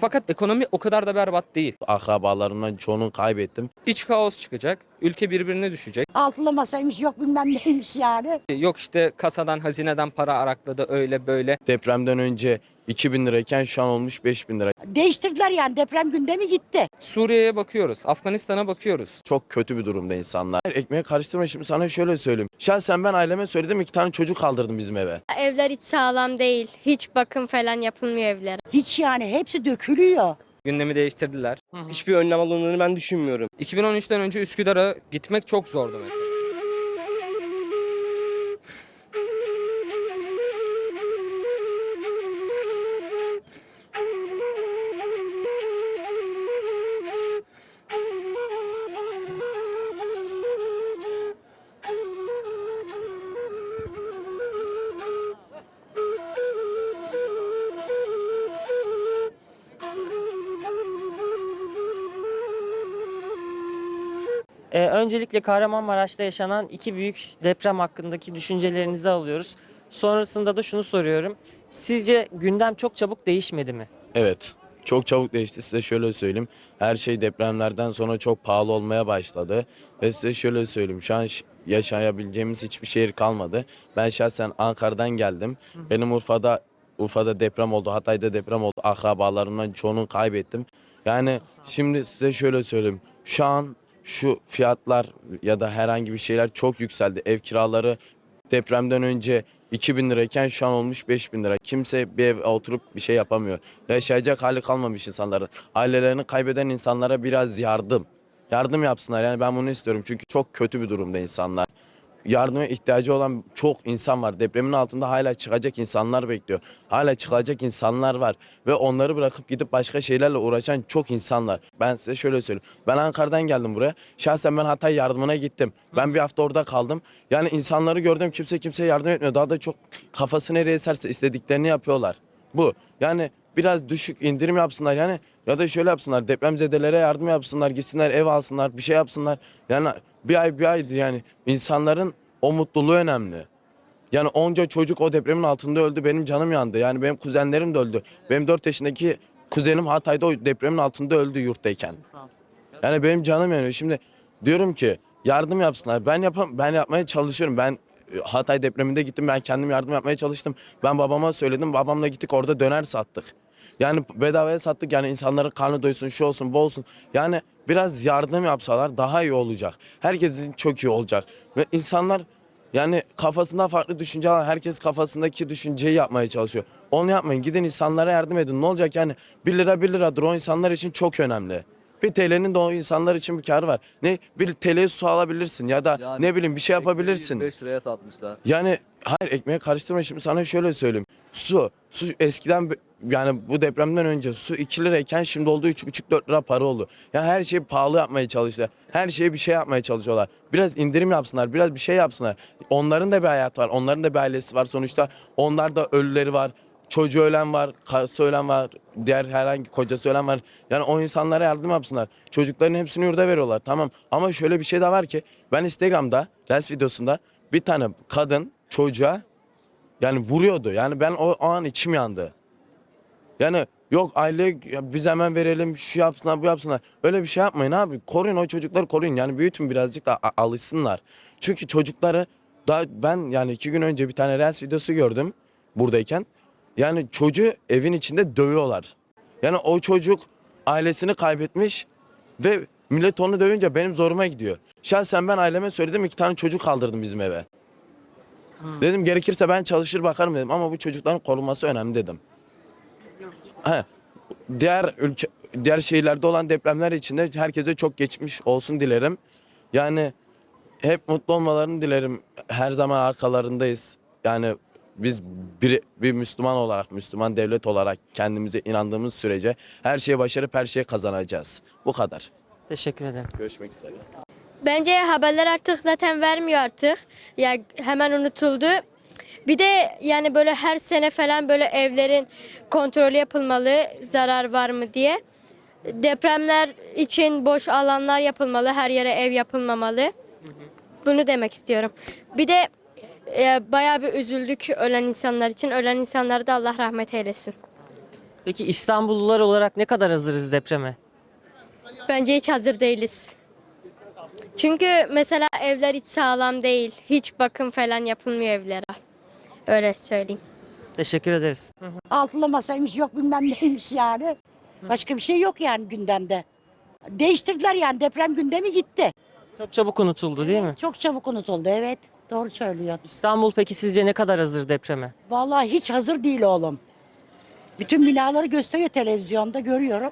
Fakat ekonomi o kadar da berbat değil. Akrabalarımdan çoğunu kaybettim. İç kaos çıkacak. Ülke birbirine düşecek. Altılı masaymış yok bilmem neymiş yani. Yok işte kasadan, hazineden para arakladı öyle böyle. Depremden önce 2000 lirayken şu an olmuş 5000 lira. Değiştirdiler yani deprem gündemi gitti. Suriye'ye bakıyoruz, Afganistan'a bakıyoruz. Çok kötü bir durumda insanlar. Ekmeği karıştırma şimdi sana şöyle söyleyeyim. Şahsen ben aileme söyledim iki tane çocuk kaldırdım bizim eve. Evler hiç sağlam değil. Hiç bakım falan yapılmıyor evlere. Hiç yani hepsi dökülüyor. Gündemi değiştirdiler. Hiçbir önlem alındığını ben düşünmüyorum. 2013'ten önce Üsküdar'a gitmek çok zordu mesela. Ee, öncelikle Kahramanmaraş'ta yaşanan iki büyük deprem hakkındaki düşüncelerinizi alıyoruz. Sonrasında da şunu soruyorum. Sizce gündem çok çabuk değişmedi mi? Evet. Çok çabuk değişti size şöyle söyleyeyim. Her şey depremlerden sonra çok pahalı olmaya başladı. Ve size şöyle söyleyeyim. Şu an yaşayabileceğimiz hiçbir şehir kalmadı. Ben şahsen Ankara'dan geldim. Benim Urfa'da Urfa'da deprem oldu. Hatay'da deprem oldu. Akrabalarımdan çoğunu kaybettim. Yani şimdi size şöyle söyleyeyim. Şu an şu fiyatlar ya da herhangi bir şeyler çok yükseldi. Ev kiraları depremden önce 2000 lirayken şu an olmuş 5000 lira. Kimse bir eve oturup bir şey yapamıyor. Yaşayacak hali kalmamış insanların. Ailelerini kaybeden insanlara biraz yardım. Yardım yapsınlar. Yani ben bunu istiyorum. Çünkü çok kötü bir durumda insanlar. Yardıma ihtiyacı olan çok insan var. Depremin altında hala çıkacak insanlar bekliyor. Hala çıkacak insanlar var. Ve onları bırakıp gidip başka şeylerle uğraşan çok insan var. Ben size şöyle söyleyeyim. Ben Ankara'dan geldim buraya. Şahsen ben Hatay yardımına gittim. Ben bir hafta orada kaldım. Yani insanları gördüm. Kimse kimseye yardım etmiyor. Daha da çok kafası nereye eserse istediklerini yapıyorlar. Bu. Yani biraz düşük indirim yapsınlar yani ya da şöyle yapsınlar depremzedelere yardım yapsınlar gitsinler ev alsınlar bir şey yapsınlar yani bir ay bir aydır yani insanların o mutluluğu önemli. Yani onca çocuk o depremin altında öldü benim canım yandı yani benim kuzenlerim de öldü. Benim 4 yaşındaki kuzenim Hatay'da o depremin altında öldü yurttayken. Yani benim canım yanıyor. Şimdi diyorum ki yardım yapsınlar. Ben yapam ben yapmaya çalışıyorum. Ben e, Hatay depreminde gittim. Ben kendim yardım yapmaya çalıştım. Ben babama söyledim. Babamla gittik orada döner sattık. Yani bedavaya sattık. Yani insanların karnı doysun, şu olsun, bu olsun. Yani biraz yardım yapsalar daha iyi olacak. Herkesin çok iyi olacak. Ve insanlar yani kafasında farklı düşünce var. Herkes kafasındaki düşünceyi yapmaya çalışıyor. Onu yapmayın. Gidin insanlara yardım edin. Ne olacak yani? 1 lira 1 liradır o insanlar için çok önemli. Bir TL'nin de o insanlar için bir karı var. Ne bir TL'ye su alabilirsin ya da Yani ne bileyim bir şey yapabilirsin. 5 liraya satmışlar. Yani hayır ekmeği karıştırma şimdi sana şöyle söyleyeyim. Su, su eskiden yani bu depremden önce su 2 lirayken şimdi olduğu 3,5-4 lira para oldu. Yani her şeyi pahalı yapmaya çalıştılar. Her şeye bir şey yapmaya çalışıyorlar. Biraz indirim yapsınlar, biraz bir şey yapsınlar. Onların da bir hayat var, onların da bir ailesi var. Sonuçta onlar da ölüleri var. Çocuğu ölen var, karısı ölen var, diğer herhangi kocası ölen var. Yani o insanlara yardım yapsınlar. Çocukların hepsini yurda veriyorlar tamam. Ama şöyle bir şey de var ki ben Instagram'da, Reels videosunda bir tane kadın çocuğa yani vuruyordu. Yani ben o, o an içim yandı. Yani yok aile ya biz hemen verelim şu yapsınlar bu yapsınlar. Öyle bir şey yapmayın abi. Koruyun o çocukları koruyun. Yani büyütün birazcık da alışsınlar. Çünkü çocukları daha ben yani iki gün önce bir tane Reels videosu gördüm buradayken. Yani çocuğu evin içinde dövüyorlar. Yani o çocuk ailesini kaybetmiş ve millet onu dövünce benim zoruma gidiyor. Şahsen ben aileme söyledim iki tane çocuk kaldırdım bizim eve. Dedim gerekirse ben çalışır bakarım dedim ama bu çocukların korunması önemli dedim. He, diğer ülke diğer şehirlerde olan depremler içinde herkese çok geçmiş olsun dilerim. Yani hep mutlu olmalarını dilerim. Her zaman arkalarındayız. Yani biz bir, bir Müslüman olarak, Müslüman devlet olarak kendimize inandığımız sürece her şeye başarıp her şeye kazanacağız. Bu kadar. Teşekkür ederim. Görüşmek üzere. Bence haberler artık zaten vermiyor artık. Ya hemen unutuldu. Bir de yani böyle her sene falan böyle evlerin kontrolü yapılmalı zarar var mı diye. Depremler için boş alanlar yapılmalı, her yere ev yapılmamalı. Bunu demek istiyorum. Bir de e, bayağı bir üzüldük ölen insanlar için. Ölen insanlara da Allah rahmet eylesin. Peki İstanbullular olarak ne kadar hazırız depreme? Bence hiç hazır değiliz. Çünkü mesela evler hiç sağlam değil. Hiç bakım falan yapılmıyor evlere. Öyle söyleyeyim. Teşekkür ederiz. Altılı masaymış yok bilmem neymiş yani. Başka bir şey yok yani gündemde. Değiştirdiler yani deprem gündemi gitti. Çok çabuk unutuldu değil mi? Çok çabuk unutuldu evet. Doğru söylüyor. İstanbul peki sizce ne kadar hazır depreme? Vallahi hiç hazır değil oğlum. Bütün binaları gösteriyor televizyonda görüyorum.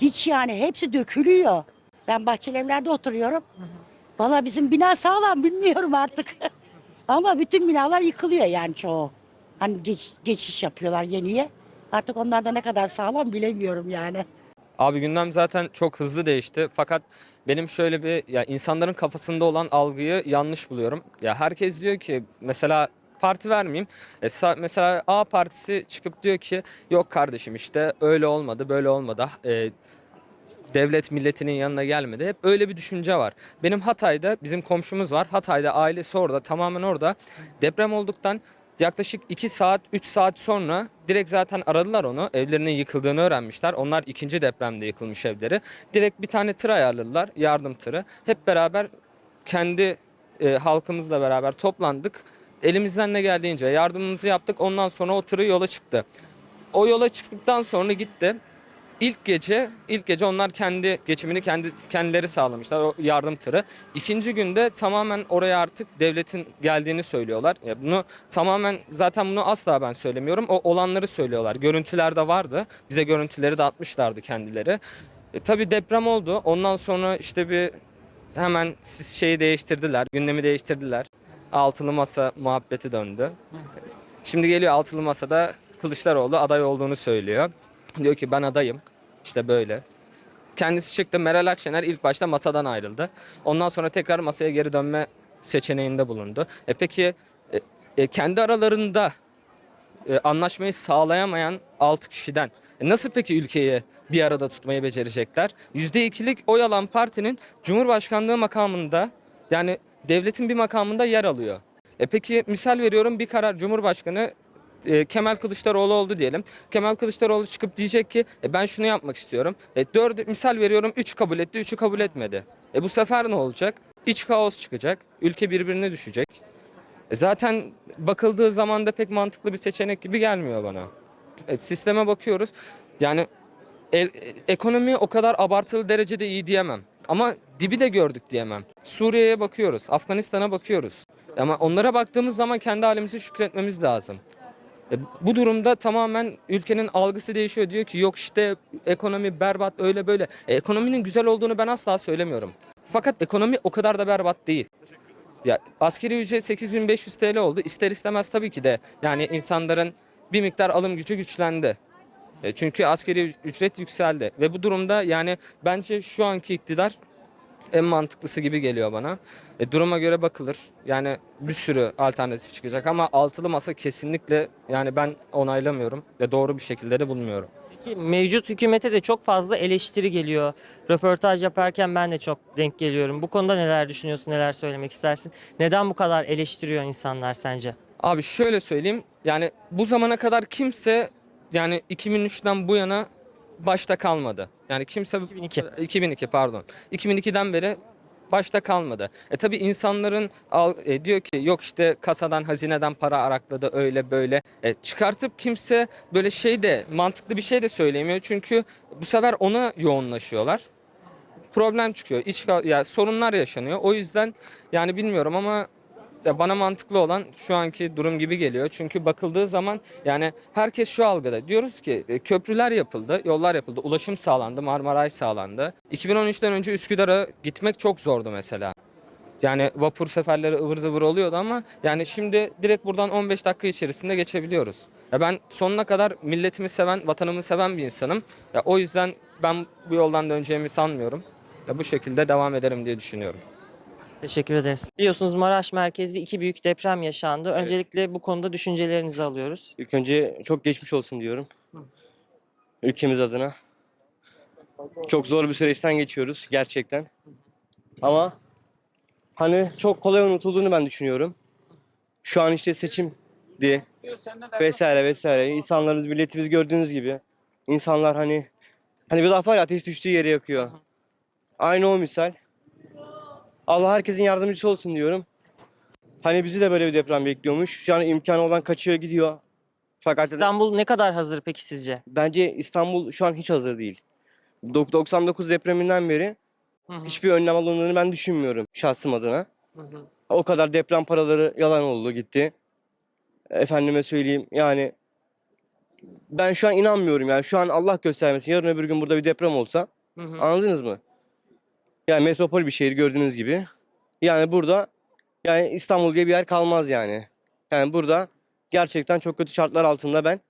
Hiç yani hepsi dökülüyor. Ben bahçeli evlerde oturuyorum. Vallahi bizim bina sağlam bilmiyorum artık. Ama bütün binalar yıkılıyor yani çoğu. Hani geç- geçiş yapıyorlar yeniye. Artık onlar da ne kadar sağlam bilemiyorum yani. Abi gündem zaten çok hızlı değişti. Fakat benim şöyle bir ya insanların kafasında olan algıyı yanlış buluyorum. Ya herkes diyor ki mesela parti vermeyeyim. E, mesela A partisi çıkıp diyor ki yok kardeşim işte öyle olmadı böyle olmadı. E, devlet milletinin yanına gelmedi. Hep öyle bir düşünce var. Benim Hatay'da bizim komşumuz var. Hatay'da ailesi orada tamamen orada. Deprem olduktan yaklaşık 2 saat 3 saat sonra direkt zaten aradılar onu. Evlerinin yıkıldığını öğrenmişler. Onlar ikinci depremde yıkılmış evleri. Direkt bir tane tır ayarladılar. Yardım tırı. Hep beraber kendi e, halkımızla beraber toplandık. Elimizden ne geldiğince yardımımızı yaptık. Ondan sonra o tırı yola çıktı. O yola çıktıktan sonra gitti. İlk gece, ilk gece onlar kendi geçimini kendi kendileri sağlamışlar o yardım tırı. İkinci günde tamamen oraya artık devletin geldiğini söylüyorlar. Ya bunu tamamen zaten bunu asla ben söylemiyorum. O olanları söylüyorlar. Görüntülerde vardı. Bize görüntüleri de atmışlardı kendileri. E, tabii deprem oldu. Ondan sonra işte bir hemen şeyi değiştirdiler. Gündemi değiştirdiler. Altılı masa muhabbeti döndü. Şimdi geliyor altılı masada Kılıçdaroğlu aday olduğunu söylüyor. Diyor ki ben adayım. İşte böyle. Kendisi çıktı. Meral Akşener ilk başta masadan ayrıldı. Ondan sonra tekrar masaya geri dönme seçeneğinde bulundu. E peki e, e, kendi aralarında e, anlaşmayı sağlayamayan 6 kişiden e, nasıl peki ülkeyi bir arada tutmayı becerecekler? %2'lik oy alan partinin Cumhurbaşkanlığı makamında yani devletin bir makamında yer alıyor. E peki misal veriyorum bir karar Cumhurbaşkanı e, Kemal Kılıçdaroğlu oldu diyelim. Kemal Kılıçdaroğlu çıkıp diyecek ki e, ben şunu yapmak istiyorum. E, dört, misal veriyorum 3 kabul etti, 3'ü kabul etmedi. E bu sefer ne olacak? İç kaos çıkacak. Ülke birbirine düşecek. E, zaten bakıldığı zaman da pek mantıklı bir seçenek gibi gelmiyor bana. Evet, sisteme bakıyoruz. Yani el- e, ekonomi o kadar abartılı derecede iyi diyemem. Ama dibi de gördük diyemem. Suriye'ye bakıyoruz, Afganistan'a bakıyoruz. Ama onlara baktığımız zaman kendi halimizi şükretmemiz lazım. E, bu durumda tamamen ülkenin algısı değişiyor. Diyor ki yok işte ekonomi berbat öyle böyle. E, ekonominin güzel olduğunu ben asla söylemiyorum. Fakat ekonomi o kadar da berbat değil. Ya askeri ücret 8500 TL oldu. İster istemez tabii ki de yani insanların bir miktar alım gücü güçlendi. E, çünkü askeri ücret yükseldi ve bu durumda yani bence şu anki iktidar en mantıklısı gibi geliyor bana. E, duruma göre bakılır. Yani bir sürü alternatif çıkacak ama altılı masa kesinlikle yani ben onaylamıyorum ve doğru bir şekilde de bulmuyorum. Peki mevcut hükümete de çok fazla eleştiri geliyor. Röportaj yaparken ben de çok denk geliyorum. Bu konuda neler düşünüyorsun, neler söylemek istersin? Neden bu kadar eleştiriyor insanlar sence? Abi şöyle söyleyeyim. Yani bu zamana kadar kimse yani 2003'ten bu yana başta kalmadı. Yani kimse 2002. 2002 pardon. 2002'den beri başta kalmadı. E tabi insanların al, e, diyor ki yok işte kasadan hazineden para arakladı öyle böyle. E, çıkartıp kimse böyle şey de mantıklı bir şey de söyleyemiyor. Çünkü bu sefer ona yoğunlaşıyorlar. Problem çıkıyor. İç ka- ya sorunlar yaşanıyor. O yüzden yani bilmiyorum ama ya bana mantıklı olan şu anki durum gibi geliyor. Çünkü bakıldığı zaman yani herkes şu algıda. Diyoruz ki e, köprüler yapıldı, yollar yapıldı, ulaşım sağlandı, Marmaray sağlandı. 2013'ten önce Üsküdar'a gitmek çok zordu mesela. Yani vapur seferleri ıvır zıvır oluyordu ama yani şimdi direkt buradan 15 dakika içerisinde geçebiliyoruz. Ya ben sonuna kadar milletimi seven, vatanımı seven bir insanım. Ya o yüzden ben bu yoldan döneceğimi sanmıyorum. Ya bu şekilde devam ederim diye düşünüyorum. Teşekkür ederiz. Biliyorsunuz Maraş merkezli iki büyük deprem yaşandı. Öncelikle bu konuda düşüncelerinizi alıyoruz. İlk önce çok geçmiş olsun diyorum. Ülkemiz adına. Çok zor bir süreçten geçiyoruz gerçekten. Ama hani çok kolay unutulduğunu ben düşünüyorum. Şu an işte seçim diye vesaire vesaire. İnsanlarımız, milletimiz gördüğünüz gibi İnsanlar hani hani bir laf var ya ateş düştüğü yere yakıyor. Aynı o misal. Allah herkesin yardımcısı olsun diyorum. Hani bizi de böyle bir deprem bekliyormuş. Şu an imkanı olan kaçıyor gidiyor. Fakat İstanbul ne kadar hazır peki sizce? bence İstanbul şu an hiç hazır değil. Dok- 99 depreminden beri hiçbir önlem alındığını ben düşünmüyorum şahsım adına. O kadar deprem paraları yalan oldu gitti. Efendime söyleyeyim yani ben şu an inanmıyorum yani şu an Allah göstermesin yarın öbür gün burada bir deprem olsa anladınız mı? Yani metropol bir şehir gördüğünüz gibi. Yani burada yani İstanbul diye bir yer kalmaz yani. Yani burada gerçekten çok kötü şartlar altında ben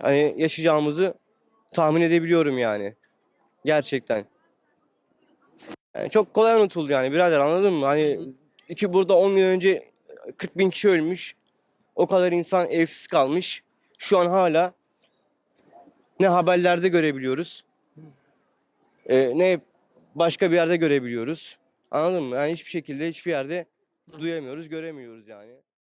hani yaşayacağımızı tahmin edebiliyorum yani. Gerçekten. Yani çok kolay unutuldu yani birader anladın mı? Hani iki burada 10 yıl önce 40 bin kişi ölmüş. O kadar insan evsiz kalmış. Şu an hala ne haberlerde görebiliyoruz. e, ne başka bir yerde görebiliyoruz. Anladın mı? Yani hiçbir şekilde hiçbir yerde duyamıyoruz, göremiyoruz yani.